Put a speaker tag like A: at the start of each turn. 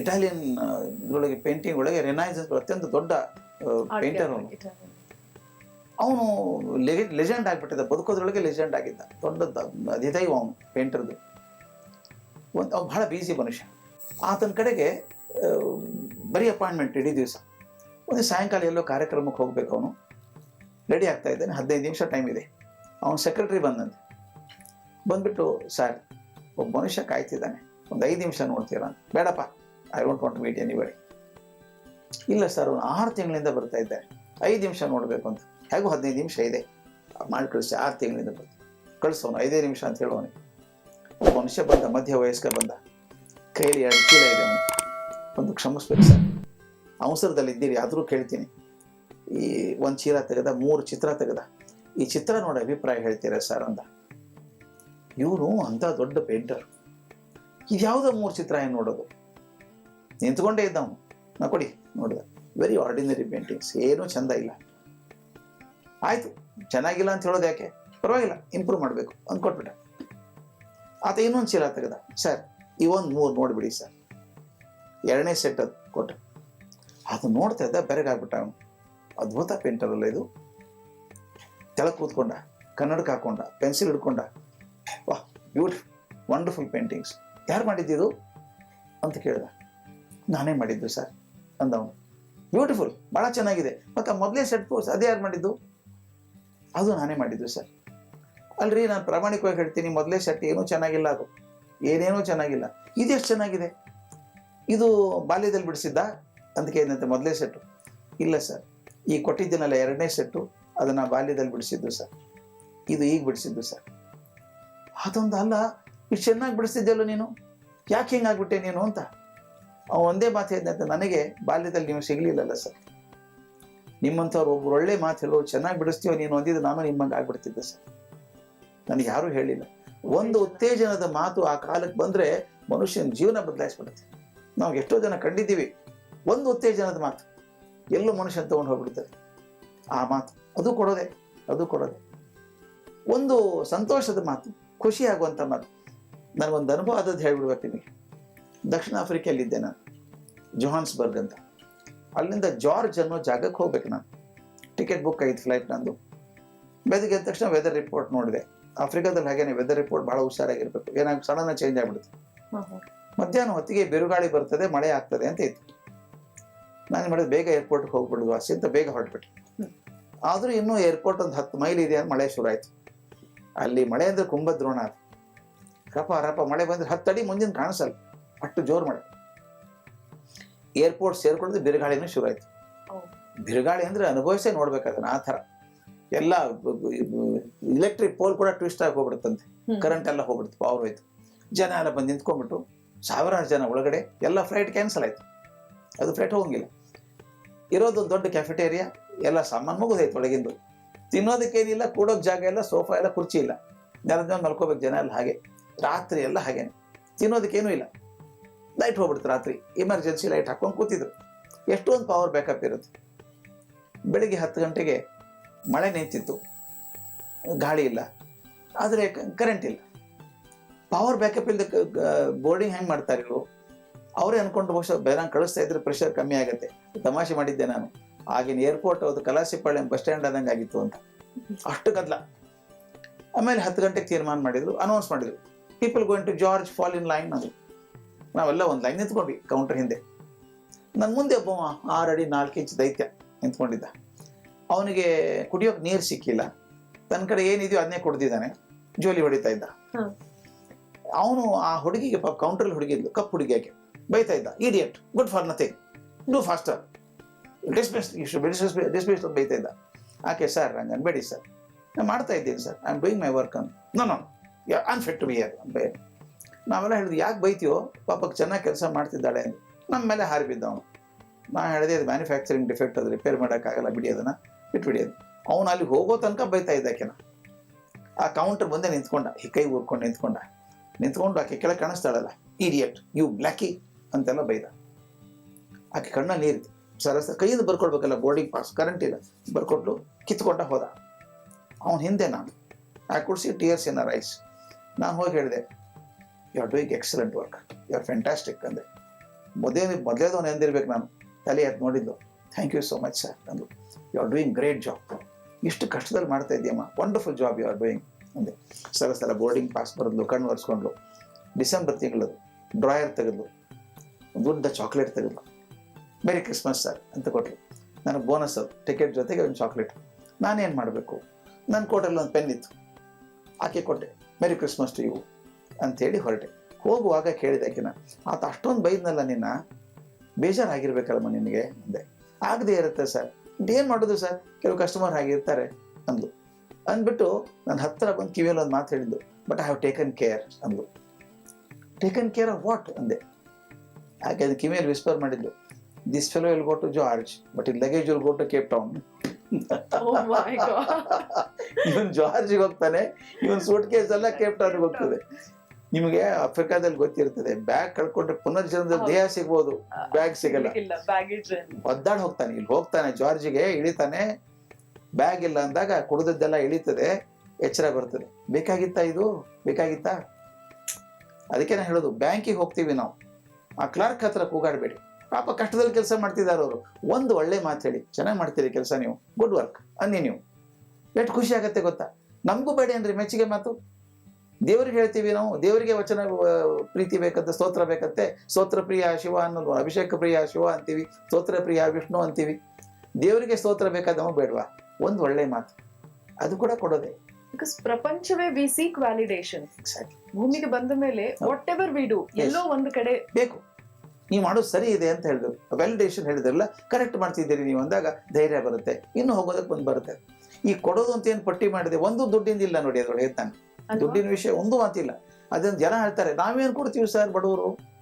A: Italian ಇದರೊಳಗೆ painting ಒಳಗೆ ರೆನೈಸನ್ಸ್ ಅತ್ಯಂತ ದೊಡ್ಡ ಪೇಂಟರ್ ಅವನು. ಅವನು ಲೆಜೆಂಡ್ ಆಗಿಬಿಟ್ಟಿದ್ದ ಬದುಕೋದ್ರೊಳಗೆ ಲೆಜೆಂಡ್ ಆಗಿದ್ದ. ದೊಡ್ಡ ಅಧಿದೈವ ಅವನು ಪೇಂಟರ್ದು ಒಂದು ಅವ್ನು ಬಹಳ ಬ್ಯುಸಿ ಮನುಷ್ಯ. ಆತನ ಕಡೆಗೆ ಬರೀ ಅಪಾಯಿಂಟ್ಮೆಂಟ್ ಇಡೀ ದಿವಸ. ಒಂದು ಸಾಯಂಕಾಲ ಎಲ್ಲೋ ಕಾರ್ಯಕ್ರಮಕ್ಕೆ ಹೋಗ್ಬೇಕು ಅವನು. ರೆಡಿ ಆಗ್ತಾ ಇದ್ದಾನೆ ಹದಿನೈದು ನಿಮಿಷ ಟೈಮ್ ಇದೆ. ಅವನ ಸೆಕ್ರೆಟರಿ ಬಂದಂತೆ ಬಂದ್ಬಿಟ್ಟು ಸರ್ ಒಬ್ಬ ಮನುಷ್ಯ ಕಾಯ್ತಿದ್ದಾನೆ. ಒಂದು ಐದು ನಿಮಿಷ ನೋಡ್ತೀರಾ? ಬೇಡಪ್ಪ I don't want meet anybody ಇಲ್ಲ ಸರ್ ಅವನು ಆರು ತಿಂಗಳಿಂದ ಬರ್ತಾ ಇದ್ದಾರೆ ಐದು ನಿಮಿಷ ನೋಡಬೇಕು ಅಂತ. ಹೇಗೂ ಹದಿನೈದು ನಿಮಿಷ ಇದೆ. ಮಾಡಿ ಕಳಿಸಿ ಆರು ತಿಂಗಳಿಂದ ಬರ್ತೀನಿ ಕಳಿಸೋನು, ಐದೇ ನಿಮಿಷ ಅಂತ ಹೇಳೋನು. ಒಬ್ಬ ಮನುಷ್ಯ ಬಂದ ಮಧ್ಯ ವಯಸ್ಕ ಬಂದ. ಕೈಯಲ್ಲಿ ಎರಡು ಚೀಲ ಇದೆ ಅವನು ಒಂದು ಕ್ಷಮಿಸ್ಬೇಕು ಸರ್. ಅವಸರದಲ್ಲಿ ಇದ್ದೀರಿ, ಆದರೂ ಕೇಳ್ತೀನಿ. ಈ ಒಂದು ಚೀಲ ತೆಗೆದ, ಮೂರು ಚಿತ್ರ ತೆಗೆದ. ಈ ಚಿತ್ರ ನೋಡಿ ಅಭಿಪ್ರಾಯ ಹೇಳ್ತೀರಾ ಸರ್ ಅಂದ. ಇವನು ಅಂಥ ದೊಡ್ಡ ಪೇಂಟರ್ ಇದ್ಯಾವುದೋ ಮೂರು ಚಿತ್ರ ಏನು ನೋಡೋದು? ನಿಂತ್ಕೊಂಡೇ ಇದ್ದ ಅವನು ನಾ ಕೊಡಿ, ನೋಡಿದ. ವೆರಿ ಆರ್ಡಿನರಿ ಪೇಂಟಿಂಗ್ಸ್ ಏನೂ ಚಂದ ಇಲ್ಲ. ಆಯ್ತು, ಚೆನ್ನಾಗಿಲ್ಲ ಅಂತ ಹೇಳೋದು ಯಾಕೆ? ಪರವಾಗಿಲ್ಲ ಇಂಪ್ರೂವ್ ಮಾಡಬೇಕು ಅಂದ್ಕೊಟ್ಬಿಟ್ಟ ಆತ ಇನ್ನೊಂದು ಚೀಲ ತೆಗೆದ. ಸರ್ ಇವೊಂದು ಮೂರು ನೋಡಿಬಿಡಿ ಸರ್ ಎರಡನೇ ಸೆಟ್ ಅದು, ಕೊಟ್ಟ. ಅದು ನೋಡ್ತಾ ಇದ್ದ ಬೆರಗಾಗ್ಬಿಟ್ಟ ಅವನು. ಅದ್ಭುತ ಪೇಂಟರ್ ಅಲ್ಲ ಇದು. ಕೆಳಗೆ ಕೂತ್ಕೊಂಡ ಕನ್ನಡಕ್ಕೆ ಹಾಕೊಂಡ ಪೆನ್ಸಿಲ್ ಹಿಡ್ಕೊಂಡ. ವಾಹ್ ಬ್ಯೂಟಿಫುಲ್ ವಂಡರ್ಫುಲ್ ಪೇಂಟಿಂಗ್ಸ್ ಯಾರು ಮಾಡಿದ್ದಿದು ಅಂತ ಕೇಳಿದ. ನಾನೇ ಮಾಡಿದ್ದು ಸರ್ ಅಂದವನು. ಬ್ಯೂಟಿಫುಲ್ ಭಾಳ ಚೆನ್ನಾಗಿದೆ. ಮತ್ತು ಮೊದಲೇ ಸೆಟ್ ಪೋಸ್ ಅದೇ ಯಾರು ಮಾಡಿದ್ದು? ಅದು ನಾನೇ ಮಾಡಿದ್ದು ಸರ್. ಅಲ್ರಿ, ನಾನು ಪ್ರಾಮಾಣಿಕವಾಗಿ ಹೇಳ್ತೀನಿ, ಮೊದಲೇ ಸೆಟ್ ಏನೂ ಚೆನ್ನಾಗಿಲ್ಲ ಅದು. ಏನೇನೂ ಚೆನ್ನಾಗಿಲ್ಲ. ಇದೆಷ್ಟು ಚೆನ್ನಾಗಿದೆ? ಇದು ಬಾಲ್ಯದಲ್ಲಿ ಬಿಡಿಸಿದ್ದ? ಅದಕ್ಕೆ ಏನಂತೆ, ಮೊದಲೇ ಸೆಟ್ಟು ಇಲ್ಲ ಸರ್. ಈ ಕೊಟ್ಟಿದ್ದೀನಲ್ಲ ಎರಡನೇ ಸೆಟ್ಟು ಅದನ್ನು ಬಾಲ್ಯದಲ್ಲಿ ಬಿಡಿಸಿದ್ದು ಸರ್. ಇದು ಈಗ ಬಿಡಿಸಿದ್ದು ಸರ್. ಅದೊಂದು ಅಲ್ಲ ಇಷ್ಟು ಚೆನ್ನಾಗಿ ಬಿಡಿಸ್ತಿದ್ದೆಲ್ಲ ನೀನು? ಯಾಕೆ ಹಿಂಗಾಗ್ಬಿಟ್ಟೆ ನೀನು ಅಂತ? ಅವ ಒಂದೇ ಮಾತು ಹೇಳಿದಂತೆ ನನಗೆ ಬಾಲ್ಯದಲ್ಲಿ ನೀವು ಸಿಗಲಿಲ್ಲಲ್ಲ ಸರ್. ನಿಮ್ಮಂಥವ್ರು ಒಬ್ಬರು ಒಳ್ಳೆ ಮಾತು ಹೇಳೋ ಚೆನ್ನಾಗಿ ಬಿಡಿಸ್ತೀವೋ ನೀನು ಒಂದಿದ್ದು ನಾನು ನಿಮ್ಮಂಗೆ ಆಗ್ಬಿಡ್ತಿದ್ದೆ ಸರ್. ನನಗೆ ಯಾರೂ ಹೇಳಿಲ್ಲ. ಒಂದು ಉತ್ತೇಜನದ ಮಾತು ಆ ಕಾಲಕ್ಕೆ ಬಂದ್ರೆ ಮನುಷ್ಯನ ಜೀವನ ಬದಲಾಯಿಸ್ಬಿಡುತ್ತೆ. ನಾವು ಎಷ್ಟೋ ಜನ ಕಂಡಿದ್ದೀವಿ, ಒಂದು ಉತ್ತೇಜನದ ಮಾತು, ಎಲ್ಲೋ ಮನುಷ್ಯನ ತಗೊಂಡು ಹೋಗ್ಬಿಡ್ತಾರೆ. ಆ ಮಾತು, ಅದು ಕೊಡೋದೆ ಅದು ಕೊಡೋದೆ. ಒಂದು ಸಂತೋಷದ ಮಾತು, ಖುಷಿ ಆಗುವಂಥ ಮಾತು. ನನಗೊಂದು ಅನುಭವ ಆದದ್ದು ಹೇಳ್ಬಿಡ್ಬೇಕು ನಿಮಗೆ. ದಕ್ಷಿಣ ಆಫ್ರಿಕೆಯಲ್ಲಿದ್ದೆ ನಾನು. ಜೊಹಾನ್ಸ್ಬರ್ಗ್ ಅಂತ. ಅಲ್ಲಿಂದ ಜಾರ್ಜ್ ಅನ್ನೋ ಜಾಗಕ್ಕೆ ಹೋಗ್ಬೇಕು ನಾನು. ಟಿಕೆಟ್ ಬುಕ್ ಆಯ್ತು ಫ್ಲೈಟ್ ನಂದು. ಬೆಳಗ್ಗೆ ಎದ್ದ ತಕ್ಷಣ ವೆದರ್ ರಿಪೋರ್ಟ್ ನೋಡಿದೆ. ಆಫ್ರಿಕಾದಲ್ಲಿ ಹಾಗೇನೆ ವೆದರ್ ರಿಪೋರ್ಟ್ ಭಾಳ ಹುಷಾರಾಗಿರ್ಬೇಕು. ಏನಾಗ ಸಡನ್ ಚೇಂಜ್ ಆಗ್ಬಿಡುತ್ತೆ. ಮಧ್ಯಾಹ್ನ ಹೊತ್ತಿಗೆ ಬಿರುಗಾಳಿ ಬರ್ತದೆ ಮಳೆ ಆಗ್ತದೆ ಅಂತ ಇತ್ತು. ನಾನು ಮಾಡಿದ ಬೇಗ ಏರ್ಪೋರ್ಟ್ಗೆ ಹೋಗ್ಬಿಡುದು ವಾಸಿ ಅಂತ ಬೇಗ ಹೊರಟ್ಬಿಟ್ಟು ಆದರೂ ಇನ್ನೂ ಏರ್ಪೋರ್ಟ್ ಒಂದು ಹತ್ತು ಮೈಲ್ ಇದೆ ಅಂತ ಮಳೆ ಶುರು ಆಯ್ತು ಅಲ್ಲಿ ಮಳೆ ಅಂದ್ರೆ ಕುಂಭದ್ರೋಣ ಅದು. ರಪ ರಪ ಮಳೆ ಬಂದ್ರೆ ಹತ್ತು ಅಡಿ ಮುಂದಿನ ಕಾಣಿಸಲ್ಲ. ಅಷ್ಟು ಜೋರು ಮಳೆ. ಏರ್ಪೋರ್ಟ್ ಸೇರ್ಕೊಳ್ಳೋದು ಬಿರುಗಾಳಿನೂ ಶುರು ಆಯ್ತು. ಬಿರುಗಾಳಿ ಅಂದ್ರೆ ಅನುಭವಿಸೇ ನೋಡ್ಬೇಕಾದ್ರೆ ಆ ಥರ. ಎಲ್ಲ ಇಲೆಕ್ಟ್ರಿಕ್ ಪೋಲ್ ಕೂಡ ಟ್ವಿಸ್ಟ್ ಆಗಿ ಹೋಗ್ಬಿಡುತ್ತಂತೆ. ಕರೆಂಟ್ ಎಲ್ಲ ಹೋಗ್ಬಿಡ್ತು ಪವರ್ ಹೋಯ್ತು. ಜನ ಎಲ್ಲ ಬಂದು ನಿಂತ್ಕೊಂಡ್ಬಿಟ್ಟು ಸಾವಿರಾರು ಜನ ಒಳಗಡೆ ಎಲ್ಲ ಫ್ಲೈಟ್ ಕ್ಯಾನ್ಸಲ್ ಆಯ್ತು. ಅದು ಫ್ಲೈಟ್ ಹೋಗಂಗಿಲ್ಲ. ಇರೋದು ದೊಡ್ಡ ಕ್ಯಾಫೆಟೇರಿಯಾ ಎಲ್ಲ ಸಾಮಾನು ಮುಗಿದೈತೆ ಒಳಗಿಂದು. ತಿನ್ನೋದಕ್ಕೇನಿಲ್ಲ ಕೂಡೋಕೆ ಜಾಗ ಇಲ್ಲ ಸೋಫಾ ಎಲ್ಲ ಕುರ್ಚಿ ಇಲ್ಲ. ನೆಲದ ಮೇಲೆ ಮಲ್ಕೋಬೇಕು ಜನ ಎಲ್ಲ ಹಾಗೆ. ರಾತ್ರಿ ಎಲ್ಲ ಹಾಗೇನೆ. ತಿನ್ನೋದಕ್ಕೇನೂ ಇಲ್ಲ. ಲೈಟ್ ಹೋಗ್ಬಿಡ್ತು ರಾತ್ರಿ. ಎಮರ್ಜೆನ್ಸಿ ಲೈಟ್ ಹಾಕೊಂಡು ಕೂತಿದ್ರು. ಎಷ್ಟೊಂದು ಪವರ್ ಬ್ಯಾಕಪ್ ಇರುತ್ತೆ. ಬೆಳಿಗ್ಗೆ ಹತ್ತು ಗಂಟೆಗೆ ಮಳೆ ನಿಂತಿತ್ತು. ಗಾಳಿ ಇಲ್ಲ. ಆದರೆ ಕರೆಂಟ್ ಇಲ್ಲ. ಪವರ್ ಬ್ಯಾಕಪ್ ಇಲ್ಲದೆ ಬೋರ್ಡಿಂಗ್ ಹೆಂಗೆ ಮಾಡ್ತಾರೆ ಇವರು ಅವರೇ ಅನ್ಕೊಂಡು ಬಹುಶಃ ಬೇರೆ ಕಳಿಸ್ತಾ ಇದ್ರೆ ಪ್ರೆಷರ್ ಕಮ್ಮಿ ಆಗುತ್ತೆ. ತಮಾಷೆ ಮಾಡಿದ್ದೆ ನಾನು. ಆಗಿನ ಏರ್ಪೋರ್ಟ್ ಅದು ಕಲಾಸಿಪಾಳ್ಯಂ ಬಸ್ ಸ್ಟ್ಯಾಂಡ್ ಆದಂಗೆ ಆಗಿತ್ತು ಅಂತ. ಅಷ್ಟು ಗದ್ದಲ. ಆಮೇಲೆ ಹತ್ತು ಗಂಟೆಗೆ ತೀರ್ಮಾನ ಮಾಡಿದ್ರು. ಅನೌನ್ಸ್ ಮಾಡಿದ್ರು. People going to George fall in line ಅದು ನಾವೆಲ್ಲ ಒಂದು ಲೈನ್ ನಿಂತ್ಕೊಂಡ್ವಿ ಕೌಂಟರ್ ಹಿಂದೆ. ನನ್ನ ಮುಂದೆ ಒಬ್ಬ ಆರು ಅಡಿ ನಾಲ್ಕು ಇಂಚ್ ದೈತ್ಯ ನಿಂತ್ಕೊಂಡಿದ್ದ. ಅವನಿಗೆ ಕುಡಿಯೋಕೆ ನೀರು ಸಿಕ್ಕಿಲ್ಲ. ತನ್ನ ಕಡೆ ಏನಿದೆಯೋ ಅದನ್ನೇ ಕುಡ್ದಿದ್ದಾನೆ. ಜೋಲಿ ಹೊಡಿತಾ ಇದ್ದ. ಅವನು ಆ ಹುಡುಗಿಗೆ ಪಾಪ ಕೌಂಟ್ರಲ್ಲಿ ಹುಡುಗಿದ್ಲು ಕಪ್ ಹುಡುಗಿಯಾಕೆ ಬೈತಾ ಇದ್ದ idiot good for nothing do faster dismiss dismiss ಅಂತ ಬೈತಾ ಇದ್ದ. ಆಕೆ ಸರ್ ಹಂಗೆ ಅನ್ಬೇಡಿ ಸರ್ ನಾನು ಮಾಡ್ತಾ ಇದ್ದೀನಿ sir I am doing my work and no no am unfit to be here ನಾವೆಲ್ಲ ಹೇಳಿದ್ವಿ, ಯಾಕೆ ಬೈತೀವೋ ಪಾಪಕ್ಕೆ ಚೆನ್ನಾಗಿ ಕೆಲಸ ಮಾಡ್ತಿದ್ದಾಳೆ. ನಮ್ಮ ಮೇಲೆ ಹಾರಿ ಬಿದ್ದ ಅವನು ನಾನು ಹೇಳಿದೆ, ಅದು ಮ್ಯಾನುಫ್ಯಾಕ್ಚರಿಂಗ್ ಡಿಫೆಕ್ಟ್ ಅದು ರಿಪೇರ್ ಮಾಡೋಕ್ಕಾಗಲ್ಲ, ಬಿಡಿ ಅದನ್ನು, ಬಿಟ್ಬಿಡಿ ಅದು ಅವನು ಅಲ್ಲಿ ಹೋಗೋ ತನಕ ಬೈತಾ ಇದ್ದ ಆಕೆನ. ಆ ಕೌಂಟರ್ ಮುಂದೆ ನಿಂತ್ಕೊಂಡ, ಈ ಕೈ ಊರ್ಕೊಂಡು ನಿಂತ್ಕೊಂಡ. ನಿಂತ್ಕೊಂಡು ಆಕೆ ಕೆಳಗೆ ಕಾಣಿಸ್ತಾಳಲ್ಲ ಇಡಿಯಟ್ ಯು ಬ್ಲ್ಯಾಕಿ ಅಂತೆಲ್ಲ ಬೈದ. ಆಕೆ ಕಣ್ಣಲ್ಲಿ ನೀರಿತ್ತು ಸರಸ ಕೈಯಿಂದ ಬರ್ಕೊಡ್ಬೇಕಲ್ಲ ಬೋರ್ಡಿಂಗ್ ಪಾಸ್ ಕರೆಂಟ್ ಇಲ್ಲ. ಬರ್ಕೊಟ್ಲು, ಕಿತ್ಕೊಂಡ ಹೋದ. ಅವನ ಹಿಂದೆ ನಾನು. ಆ ಕುಡಿಸಿ ಟಿಯರ್ಸ್ ಇನ್ ರೈಸ್ ನಾನು ಹೋಗಿ ಹೇಳಿದೆ you are doing excellent work you are fantastic ಅಂದೆ ಮೊದಲೇ ಮೊದಲೇದವನು ಎಂದಿರ್ಬೇಕು ನಾನು. ತಲೆ ಎದ್ದು ನೋಡಿದ್ದು. Thank you so much sir ಅಂದು you are doing great job ಇಷ್ಟು ಕಷ್ಟದಲ್ಲಿ ಮಾಡ್ತಾ ಇದೆಯಮ್ಮ wonderful job you are doing ಅಂದೆ ಸಲ ಸಲ ಬೋರ್ಡಿಂಗ್ ಪಾಸ್ ಬರೆದ್ಲು, ಕಣ್ಣು ಒರೆಸ್ಕೊಂಡ್ಲು. ಡಿಸೆಂಬರ್ ತಿಂಗಳದು, ಡ್ರಾಯರ್ ತೆಗೆದ್ಲು. ದೊಡ್ಡ ಚಾಕ್ಲೇಟ್ ತೆಗೆದ್ಲು. ಮೇರಿ ಕ್ರಿಸ್ಮಸ್ ಸರ್ ಅಂತ ಕೊಟ್ಟರು ನನಗೆ ಬೋನಸ್ ಅದು ಟಿಕೆಟ್ ಜೊತೆಗೆ ಒಂದು ಚಾಕ್ಲೇಟ್ ನಾನೇನು ಮಾಡಬೇಕು? ನನ್ನ ಕೋಟಲ್ಲಿ ಒಂದು ಪೆನ್ ಇತ್ತು. ಆಕೆ ಕೊಟ್ಟೆ. ಮೇರಿ ಕ್ರಿಸ್ಮಸ್ ಟು ಯು ಅಂತೇಳಿ ಹೊರಟೆ. ಹೋಗುವಾಗ ಕೇಳಿದೆ, ಆಕಿನ, ಆತ ಅಷ್ಟೊಂದು ಬೈದ್ನಲ್ಲ ನಿನ್ನ? ಬೇಜಾರಾಗಿರ್ಬೇಕಲ್ಲಮ್ಮ ನಿನಗೆ? ಅಂದೆ. ಆಗದೇ ಇರುತ್ತೆ ಸರ್. ಏನು ಮಾಡೋದು ಸರ್? ಕೆಲವು ಕಸ್ಟಮರ್ ಆಗಿರ್ತಾರೆ ಅಂದ್ಲು. ಅಂದ್ಬಿಟ್ಟು ನನ್ನ ಹತ್ತಿರ ಬಂದು ಕಿವಿಯಲ್ಲಿ ಒಂದು ಮಾತು ಹೇಳಿದ್ದು but I have taken care ಅಂದ್ಲು. ಟೇಕನ್ ಕೇರ್ ಆಫ್ ವಾಟ್ ಅಂದೆ. ಹಾಗೆ ಅದು ಕಿವಿಯಲ್ಲಿ ವಿಸ್ಪರ್ ಮಾಡಿದ್ಲು this fellow will go to George but in luggage will go to Cape Town
B: Oh my God
A: ಇವನ್ ಜಾರ್ಜಿಗೆ ಹೋಗ್ತಾನೆ ಇವನ್ ಸೂಟ್ ಕೇಸ್ ಎಲ್ಲ ಕೇಪ್ ಟೌನ್ಗೆ ಹೋಗ್ತದೆ. ನಿಮಗೆ ಆಫ್ರಿಕಾದಲ್ಲಿ ಗೊತ್ತಿರ್ತದೆ ಬ್ಯಾಗ್ ಕಳ್ಕೊಂಡ್ರೆ ಪುನರ್ಜನ್ಮದ ದೇಹ ಸಿಗ್ಬೋದು ಬ್ಯಾಗ್ ಸಿಗಲ್ಲ. ಒದ್ದಾಡ್ ಹೋಗ್ತಾನೆ ಇಲ್ಲಿ ಹೋಗ್ತಾನೆ ಜಾರ್ಜಿಗೆ ಇಳಿತಾನೆ. ಬ್ಯಾಗ್ ಇಲ್ಲ ಅಂದಾಗ ಕುಡಿದದ್ದೆಲ್ಲ ಇಳಿತದೆ ಎಚ್ಚರ ಬರ್ತದೆ. ಬೇಕಾಗಿತ್ತಾ ಇದು? ಬೇಕಾಗಿತ್ತಾ? ಅದಕ್ಕೆ ನಾನು ಹೇಳೋದು ಬ್ಯಾಂಕಿಗೆ ಹೋಗ್ತೀವಿ ನಾವು. ಆ ಕ್ಲಾರ್ಕ್ ಹತ್ರ ಕೂಗಾಡಬೇಡಿ. ಪಾಪ ಕಷ್ಟದಲ್ಲಿ ಕೆಲಸ ಮಾಡ್ತಿದ್ದಾರೆ ಅವರು. ಒಂದು ಒಳ್ಳೆ ಮಾತು ಹೇಳಿ. ಚೆನ್ನಾಗಿ ಮಾಡ್ತೀರಿ ಕೆಲಸ ನೀವು. ಗುಡ್ ವರ್ಕ್ ಅನ್ನಿ ನೀವು. ಎಷ್ಟು ಖುಷಿ ಆಗತ್ತೆ ಗೊತ್ತಾ? ನಮಗೂ ಬೇಡ ಏನ್ರಿ ಮೆಚ್ಚುಗೆ ಮಾತು. ದೇವರಿಗೆ ಹೇಳ್ತೀವಿ ನಾವು. ದೇವರಿಗೆ ವಚನ ಪ್ರೀತಿ ಬೇಕಂತೆ ಸ್ತೋತ್ರ ಬೇಕಂತೆ. ಸ್ತೋತ್ರ ಪ್ರಿಯ ಶಿವ ಅನ್ನೋದು ಅಭಿಷೇಕ ಪ್ರಿಯ ಶಿವ ಅಂತೀವಿ. ಸ್ತೋತ್ರ ಪ್ರಿಯ ವಿಷ್ಣು ಅಂತೀವಿ. ದೇವರಿಗೆ ಸ್ತೋತ್ರ ಬೇಕಾದ ನಮಗೆ ಬೇಡವಾ? ಒಂದು ಒಳ್ಳೆ ಮಾತು. ಅದು ಕೂಡ ಕೊಡೋದೆ.
B: ಬಿಕಾಸ್ ಪ್ರಪಂಚವೇ ವಿ ಸೀಕ್ ವ್ಯಾಲಿಡೇಷನ್ ಭೂಮಿಗೆ ಬಂದ ಮೇಲೆ. ವಾಟ್ ಎವರ್ ವಿ ಡೂ ಎಲ್ಲೋ ಒಂದು ಕಡೆ
A: ಬೇಕು. ನೀವು ಮಾಡೋದು ಸರಿ ಇದೆ ಅಂತ ಹೇಳಿದ್ರು. ವ್ಯಾಲಿಡೇಷನ್ ಹೇಳಿದ್ರಲ್ಲ ಕರೆಕ್ಟ್ ಮಾಡ್ತಿದ್ದೀರಿ ನೀವು ಅಂದಾಗ ಧೈರ್ಯ ಬರುತ್ತೆ. ಇನ್ನು ಹೋಗೋದಕ್ಕೆ ಬಂದು ಬರುತ್ತೆ. ಈ ಕೊಡೋದು ಅಂತ ಏನು ಪಟ್ಟಿ ಮಾಡಿದೆ ಒಂದು ದುಡ್ಡಿಂದ ಇಲ್ಲ ನೋಡಿ ಅದ್ರೊಳಗೆ ಹೇಳ್ತಾನೆ? ದುಡ್ಡಿನ ವಿಷಯ ಒಂದು ಮಾತಿಲ್ಲ. ಅದನ್ನ ಜನ ಹೇಳ್ತಾರೆ ನಾವೇನು ಕೊಡ್ತೀವಿ ಸರ್ ಬಡವರು?